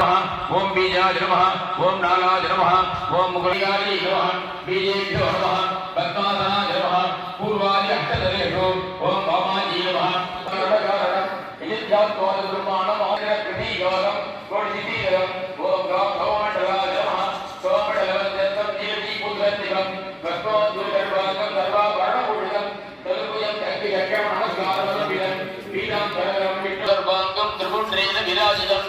நமः ஓம் பீஜாய நமः ஓம் நாகாய நமः ஓம் முகலியாய நமः பீஜேபியோ நமः பத்மாசனாய நமः பூர்வாதி அஷ்டதலேஷு ஓம் பாமாஜி வாமாஜி நமः கரடகாரணம் இலித்யாத்வாத பிரமாணம் ஆதிர கிருதியோகம் யோகம் ஓம் ராம் பவமண்டலாய சோமடலம் சோமண்டலவந்தம் ஜீவி புத்திரம் பத்மோத் துர்கர்வாகம் சர்வா சர்வாபரணபூஷிதம் தலுபுயம் கல்வி கட்டம் நமஸ்காரம் பீடம் கரகம் விட்டுர்வாங்கம் திரிபுண்டரேன விராஜிதம்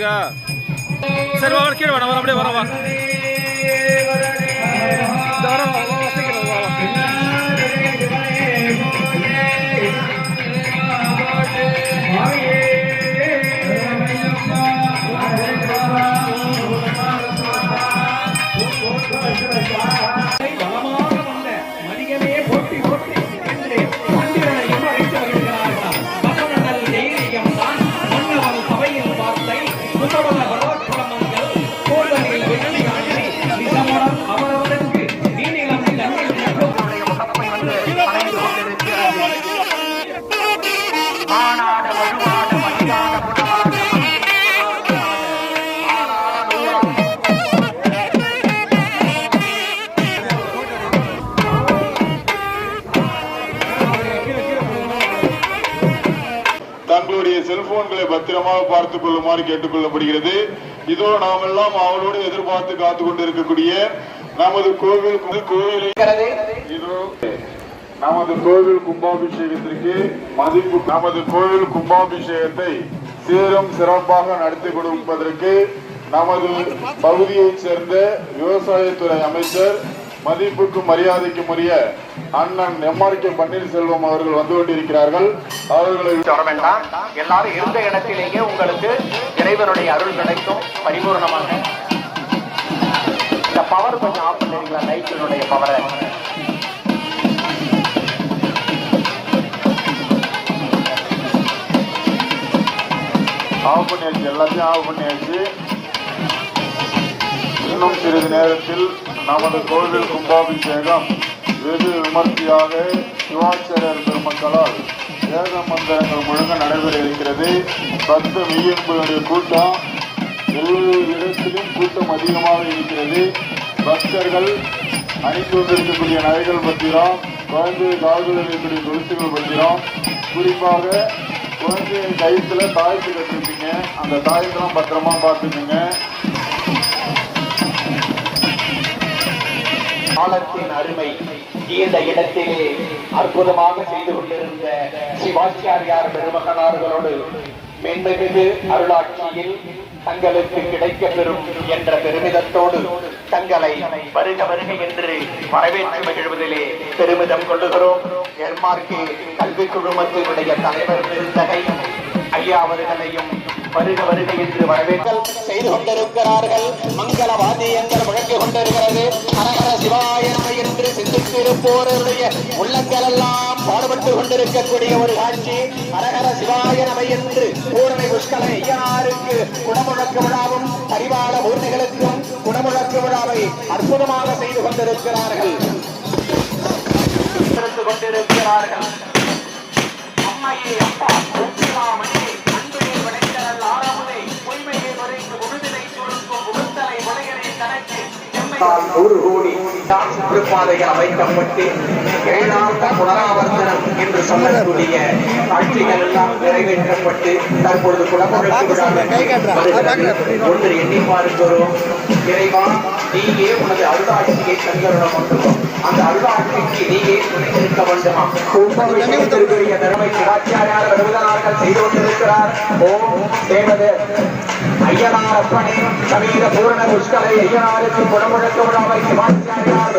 இருக்கா சரி வா வா, கீழே வா நான் அப்படியே வர வா. பத்திரமாக பார்த்துக் கொள்ளுமாறு கேட்டுக்கொள்ளப்படுகிறது. இதோ நாம் எல்லாம் அவளோடு எதிர்பார்த்து காத்து கொண்டிருக்கக்கூடிய நமது கோவில் கோவிலை இதோ நமது கோவில் கும்பாபிஷேகத்திற்கு மதிப்பு நமது கோவில் கும்பாபிஷேகத்தை சீரும் சிறப்பாக நடத்தி கொடுப்பதற்கு நமது பகுதியைச் சேர்ந்த விவசாயத்துறை அமைச்சர் மதிப்புக்கும் மரியாதைக்கும் உரிய அண்ணன் எம்ஆர் கே பன்னீர்செல்வம் அவர்கள் வந்து கொண்டிருக்கிறார்கள். அவர்களை எல்லாரும் இருந்த இடத்திலேயே உங்களுக்கு இறைவனுடைய அருள் கிடைக்கும். பரிபூர்ணமாக. இந்த பவர் கொஞ்சம் ஆஃப் பண்ணுறீங்களா லைட்டினுடைய பவரை ஆஃப் பண்ணியாச்சு. எல்லாத்தையும் ஆஃப் பண்ணியாச்சு. இன்னும் சிறிது நேரத்தில் நமது கோவில் கும்பாபிஷேகம் வெகு விமர்சையாக சிவாச்சாரியர் பெருமக்களால் வேத மந்திரங்கள் முழுங்க நடைபெற இருக்கிறது. பக்த மெய்யன்புடைய கூட்டம் எல்லா இடத்திலும் கூட்டம் அதிகமாக இருக்கிறது. பக்தர்கள் அணிந்து கொண்டிருக்கக்கூடிய நகைகள் பற்றியும் குழந்தை காதுகளில் இருக்கக்கூடிய கொலுசுகள் பற்றியும் குறிப்பாக குழந்தையின் கயிற்றுல தாய்க்கு கட்டிருப்பீங்க. அந்த தாயத்தெல்லாம் பத்திரமா பார்த்துக்கோங்க. காலத்தின் அருமை இந்த இடத்திலே அற்புதமாக செய்து கொண்டிருந்த சிவாச்சாரியார் பெருமகனார்களோடு மென்மிகு அருளாட்சியில் தங்களுக்கு கிடைக்க பெறும் என்ற பெருமிதத்தோடு தங்களை வருக வருக என்று வரவேற்று மகிழ்வதிலே பெருமிதம் கொள்ளுகிறோம். எல்மார்க்கே கல்வி குழுமத்தினுடைய தலைவர் பெருந்தகை ஐயா அவர்களையும் வருக வருக என்று வரவேற்கல் செய்து கொண்டிருக்கிறார்கள். மங்கள வாத்தியங்கள் முழங்கி கொண்டிருக்கிறது. ஹரஹர சிவாய என்று சிந்தித்திருப்போருடைய உள்ளங்கள் எல்லாம் பாடுபட்டு கொண்டிருக்கக்கூடிய ஒரு காட்சி. ஹரஹர சிவாய நம என்று பூரணை புஷ்கல ஐயனாருக்கு குடமுழக்கு விழாவும் பரிவாள ஊர்ணிகளுக்கும் குடமுழக்கு விழாவை அற்புதமாக செய்து கொண்டிருக்கிறார்கள். கொண்டிருக்கிறார்கள். அம்மையே அப்பா நூறு கோடி திருப்பாதையில் அமைக்கப்பட்டு ஏழாம் புனராவர்த்தனம் என்று சொல்லக்கூடிய காட்சிகள் எல்லாம் நிறைவேற்றப்பட்டு தற்பொழுது குடமுழக்கு ஒன்று எண்ணி பார்க்கிறோம் இறைவா நீயே உனது அருளாட்சியை தந்தருளம் கொண்டுள்ளோம் அந்த அருளாட்சிக்கு நீயே துணை நிற்க வேண்டுமா கும்பாபிஷேகத்திற்குரிய திறமை சிவாச்சாரியார் விருதுனார்கள் செய்து கொண்டிருக்கிறார். ஓம் தேவதே. ஐயனாரப்பனை சமீர பூரண புஷ்கரை ஐயனாருக்கு குணமுழக்க விடாமை சிவாச்சாரியார்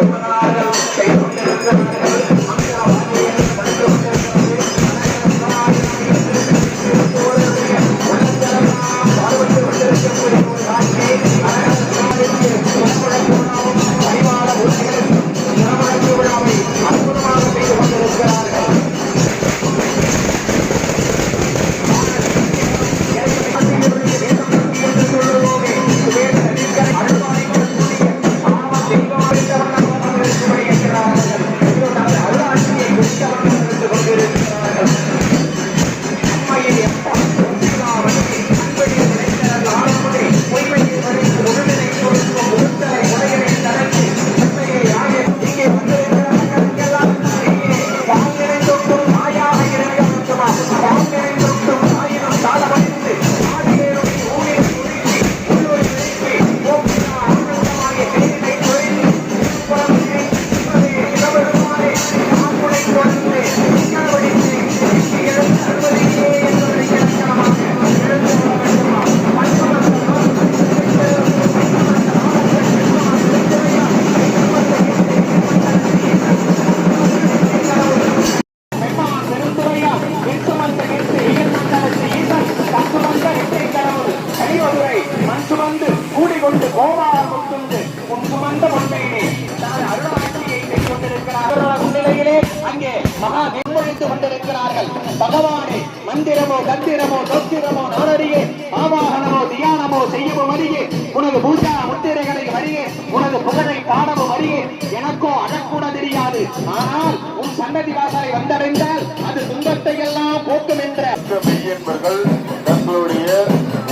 முன்னிலையிலே அங்கே மகா நிர்வகித்து கொண்டிருக்கிறார்கள் பகவானே மந்திரமோ கந்திரமோ தொத்திரமோ நாடறியே ஆவாகனமோ தியானமோ செய்யவும் அறியே உனது பூஜா முத்திரைகளை அறியே உனது புகழை பாடவும் அறியே எனக்கோ அழக்கூட தெரியாது. ஆனால் உன் சன்னதி வாசலை வந்தடைந்தால் அது துன்பத்தை எல்லாம் போக்கும் என்ற மெய்யன்பர்கள் தங்களுடைய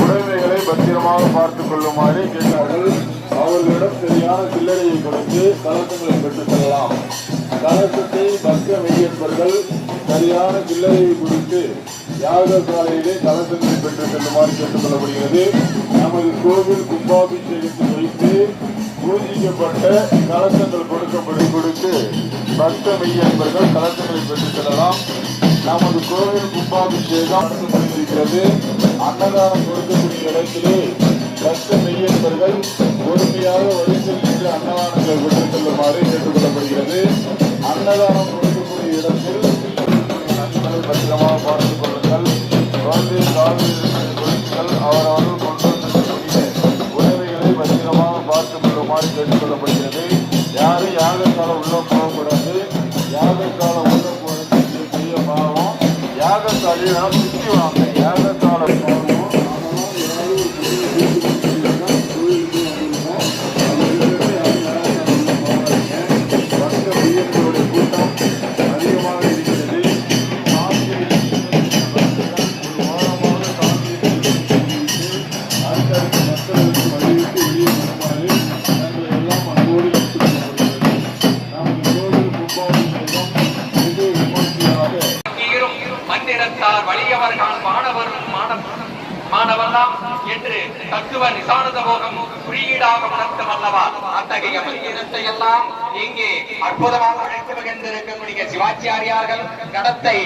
உடைமைகளை பத்திரமாக பார்த்துக் கொள்ளுமாறு கேட்டார்கள். சரியான சில்லறையை கொடுத்து கலசங்களை பெற்றுச் செல்லலாம் கலசத்தை பக்த மெய்யன்பர்கள் சரியான சில்லறையை கொடுத்து யாகசாலையிலே கலசங்களை பெற்றுச் செல்லுமாறு கேட்டுக்கொள்ளப்படுகிறது. நமது கோவில் கும்பாபிஷேகத்தில் வைத்து பூஜிக்கப்பட்ட கலசங்கள் கொடுக்கப்படும் கொடுத்து பக்த மெய்யன்பர்கள் கலசங்களை பெற்றுச் செல்லலாம் நமது கோவில் கும்பாபிஷேகம் நடத்தப்பட்டிருக்கிறது அன்னதானம் கொடுக்கக்கூடிய இடத்திலே கஷ்ட மெய்யன்பர்கள் பொறுமையாக வரிசையில் நின்று அன்னதானங்களை பெற்றுச் செல்லுமாறு கேட்டுக்கொள்ளப்படுகிறது. அன்னதானம் கொடுக்கக்கூடிய இடத்தில் நன்மைகளை பத்திரமாக பார்த்துக் கொள்ளுங்கள். குழந்தை காவலில் இருக்கிற பொருட்கள் அவரவர்கள் கொண்டு வந்திருக்கக்கூடிய உதவிகளை பத்திரமாக பார்த்துக் கொள்ளுமாறு கேட்டுக்கொள்ளப்படுகிறது. யாரும் யாகத்தால் உள்ள போகக்கூடாது. யாகத்தால் உள்ள போகிறது பெரிய பாவம். யாகத்தாலே நாம் சுற்றி வாங்க. மந்திரத்தார் வலியவர்கள் மாணவரும் மாணவெல்லாம் மாணவர்லாம் என்று தத்துவ நிசானத போகம் குறியீடாக உணர்த்தும் அல்லவா? அத்தகைய மந்திரத்தை எல்லாம் இங்கே அற்புதமாக அழைத்து மகிழ்ந்திருக்கக்கூடிய சிவாச்சாரியார்கள் நடத்தை